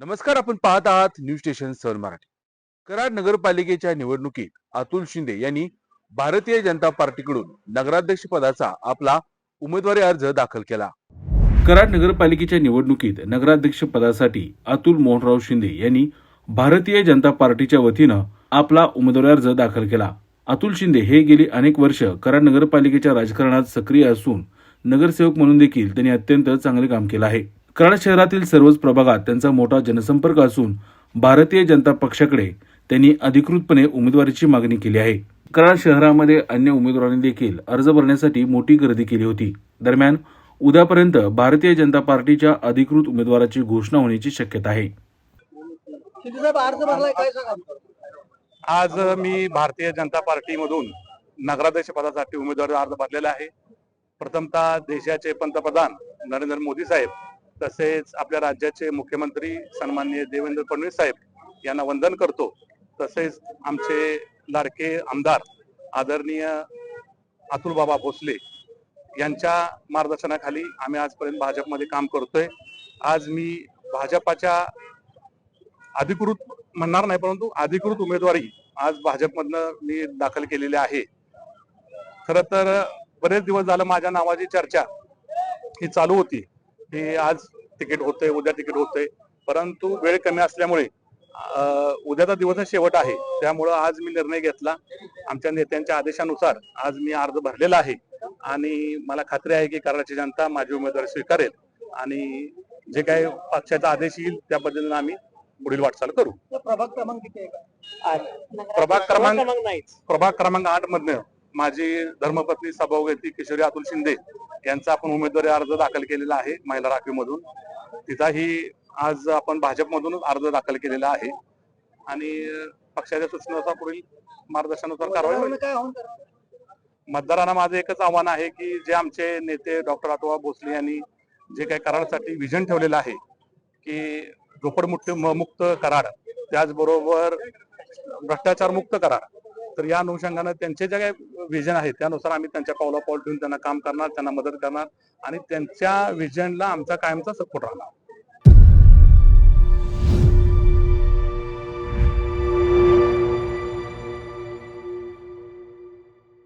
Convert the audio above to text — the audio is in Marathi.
नमस्कार आपण पाहत आहात news station sir Marathi. Karad नगरपालिकेच्या निवडणुकीत अतुल शिंदे यांनी भारतीय जनता पार्टीकडून नगराध्यक्ष पदाचा आपला उमेदवारी अर्ज दाखल केला. कराड नगरपालिकेच्या निवडणुकीत नगराध्यक्ष पदासाठी अतुल मोहनराव शिंदे यांनी भारतीय जनता पार्टीच्या वतीनं आपला उमेदवारी अर्ज दाखल केला. अतुल शिंदे हे गेली अनेक वर्ष कराड नगरपालिकेच्या राजकारणात सक्रिय असून नगरसेवक म्हणून देखील त्यांनी अत्यंत चांगले काम केलं आहे. कराड शहरातील सर्वच प्रभागात त्यांचा मोठा जनसंपर्क असून भारतीय जनता पक्षाकडे त्यांनी अधिकृतपणे उमेदवारीची मागणी केली आहे. कराड शहरामध्ये अन्य उमेदवारांनी देखील अर्ज भरण्यासाठी मोठी गर्दी केली होती. दरम्यान उद्यापर्यंत भारतीय जनता पार्टीच्या अधिकृत उमेदवाराची घोषणा होण्याची शक्यता आहे. शिंदे साहेब अर्ज भरलाय काय सांगा? आज मी भारतीय जनता पार्टीमधून नगराध्यक्ष पदासाठी उमेदवारी अर्ज भरलेला आहे. प्रथमतः देशाचे पंतप्रधान नरेंद्र मोदी साहेब तसेच आपल्या राज्याचे मुख्यमंत्री सन्माननीय देवेंद्र फडणवीस साहेब यांना वंदन करतो. तसेच आमचे लाडके आमदार आदरणीय अतुलबाबा भोसले यांच्या मार्गदर्शनाखाली आम्ही आजपर्यंत भाजपमध्ये काम करतोय. आज मी भाजपाच्या अधिकृत म्हणणार नाही परंतु अधिकृत उमेदवारी आज भाजपमधनं मी दाखल केलेली आहे. खर तर बरेच दिवस झालं माझ्या नावाची चर्चा ही चालू होती. की आज तिकीट होतंय उद्या तिकीट होतंय. परंतु वेळ कमी असल्यामुळे उद्याचा दिवस शेवट आहे. त्यामुळं आज मी निर्णय घेतला. आमच्या नेत्यांच्या आदेशानुसार आज मी अर्ज भरलेला आहे. आणि मला खात्री आहे की कराडची जनता माझी उमेदवारी स्वीकारेल. आणि जे काही पक्षाचा आदेश येईल त्या पद्धतीने आम्ही पुढील वाटचाल करू. प्रभाग क्रमांक किती आहे का? आज. प्रभाग क्रमांक प्रभाग क्रमांक आठ मधनं माझी धर्मपत्नी सभागती किशोरी अतुल शिंदे यांचा आपण उमेदवारी अर्ज दाखल केलेला आहे महिला राखीव मधून तिचाही आज आपण भाजपमधूनच अर्ज दाखल केलेला आहे. आणि पक्षाच्या सूचनेनुसार पुढील मार्गदर्शनानुसार कारवाई होईल? मतदारांना माझं एकच आव्हान आहे की जे आमचे नेते डॉक्टर आटोबा भोसले यांनी जे काही करारासाठी विजन ठेवलेलं आहे की झोपडमुक्त मुक्त कराड त्याचबरोबर भ्रष्टाचार मुक्त कराड तर या अनुषंगानं त्यांचे जे काही विजन आहे त्यानुसार आम्ही त्यांच्या पावला पाऊल ठेवून त्यांना काम करणार त्यांना मदत करणार आणि त्यांच्या विजनला आमचा कायमचा सपोर्ट राहणार.